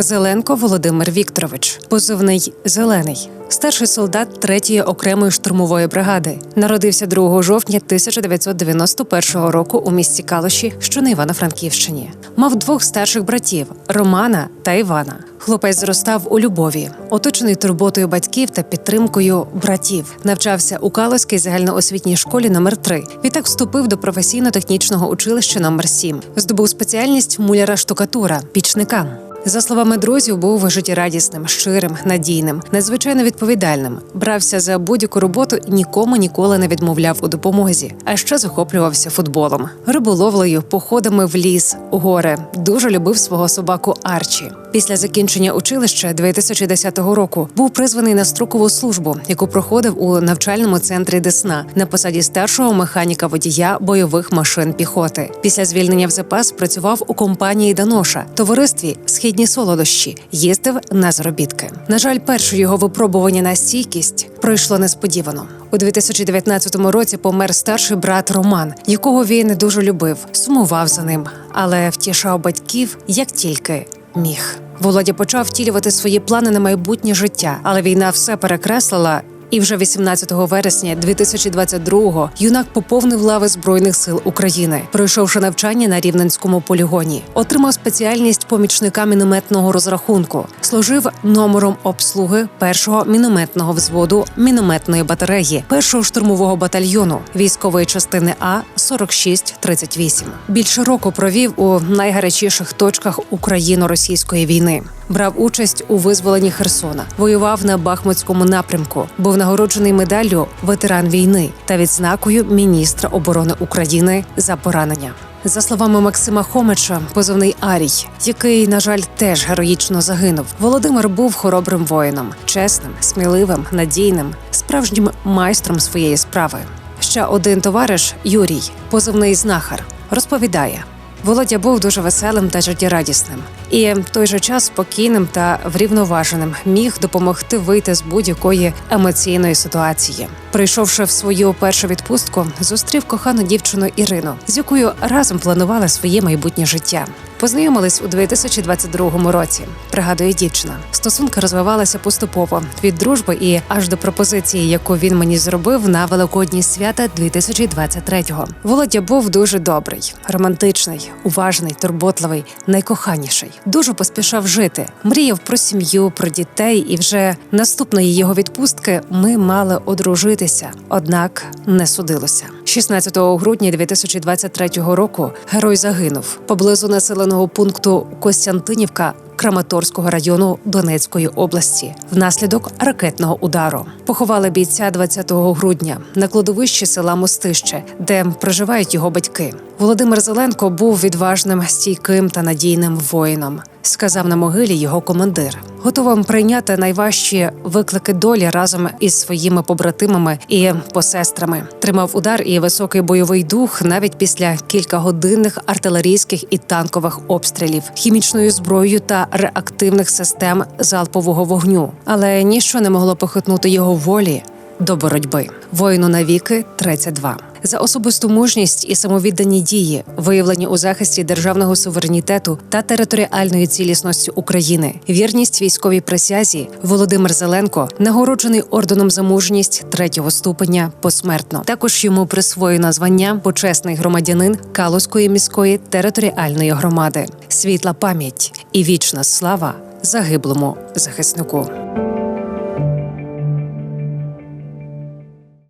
Зеленко Володимир Вікторович, позивний Зелений, старший солдат 3-ї окремої штурмової бригади. Народився 2 жовтня 1991 року у місті Калуші, що на Івано-Франківщині. Мав двох старших братів Романа та Івана. Хлопець зростав у любові, оточений турботою батьків та підтримкою братів. Навчався у Калузькій загальноосвітній школі номер 3 Відтак вступив до професійно-технічного училища номер 7 Здобув спеціальність муляра штукатура, пічника. За словами друзів, був життєрадісним, щирим, надійним, надзвичайно відповідальним. Брався за будь-яку роботу і нікому ніколи не відмовляв у допомозі. А ще захоплювався футболом, риболовлею, походами в ліс, гори. Дуже любив свого собаку Арчі. Після закінчення училища 2010 року був призваний на строкову службу, яку проходив у навчальному центрі Десна на посаді старшого механіка водія бойових машин піхоти. Після звільнення в запас працював у компанії Даноша, товаристві Східні солодощі, їздив на заробітки. На жаль, перше його випробування на стійкість пройшло несподівано. У 2019 році помер старший брат Роман, якого він дуже любив, сумував за ним, але втішав батьків як тільки міг. Володя почав втілювати свої плани на майбутнє життя, але війна все перекреслила. І вже 18 вересня 2022-го юнак поповнив лави збройних сил України, пройшовши навчання на рівненському полігоні, отримав спеціальність помічника мінометного розрахунку, служив номером обслуги першого мінометного взводу мінометної батареї, першого штурмового батальйону військової частини А 4638. Більше року провів у найгарячіших точках україно-російської війни. Брав участь у визволенні Херсона, воював на Бахмутському напрямку, був нагороджений медаллю ветеран війни та відзнакою міністра оборони України за поранення. За словами Максима Хомича, позивний Арій, який, на жаль, теж героїчно загинув. Володимир був хоробрим воїном, чесним, сміливим, надійним, справжнім майстром своєї справи. Ще один товариш Юрій, позивний знахар, розповідає. Володя був дуже веселим та життєрадісним, і в той же час спокійним та врівноваженим міг допомогти вийти з будь-якої емоційної ситуації. Прийшовши в свою першу відпустку, зустрів кохану дівчину Ірину, з якою разом планували своє майбутнє життя. Познайомились у 2022 році. Пригадує дівчина. Стосунки розвивалися поступово від дружби і аж до пропозиції, яку він мені зробив на великодні свята 2023-го. Володя був дуже добрий, романтичний, уважний, турботливий, найкоханіший. Дуже поспішав жити. Мріяв про сім'ю, про дітей, і вже наступної його відпустки ми мали одружитися, однак не судилося. 16 грудня 2023 року герой загинув поблизу населеного пункту Костянтинівка. Краматорського району Донецької області внаслідок ракетного удару поховали бійця 20 грудня на кладовищі села Мостище, де проживають його батьки. Володимир Зеленко був відважним, стійким та надійним воїном. Сказав на могилі його командир, готовим прийняти найважчі виклики долі разом із своїми побратимами і посестрами. Тримав удар і високий бойовий дух навіть після кількагодинних артилерійських і танкових обстрілів, хімічною зброєю та реактивних систем залпового вогню. Але ніщо не могло похитнути його волі до боротьби. Воїну навіки 32. За особисту мужність і самовіддані дії, виявлені у захисті державного суверенітету та територіальної цілісності України, вірність військовій присязі Володимир Зеленко нагороджений орденом за мужність третього ступеня посмертно. Також йому присвоєно звання почесний громадянин Калузької міської територіальної громади, світла пам'ять і вічна слава загиблому захиснику.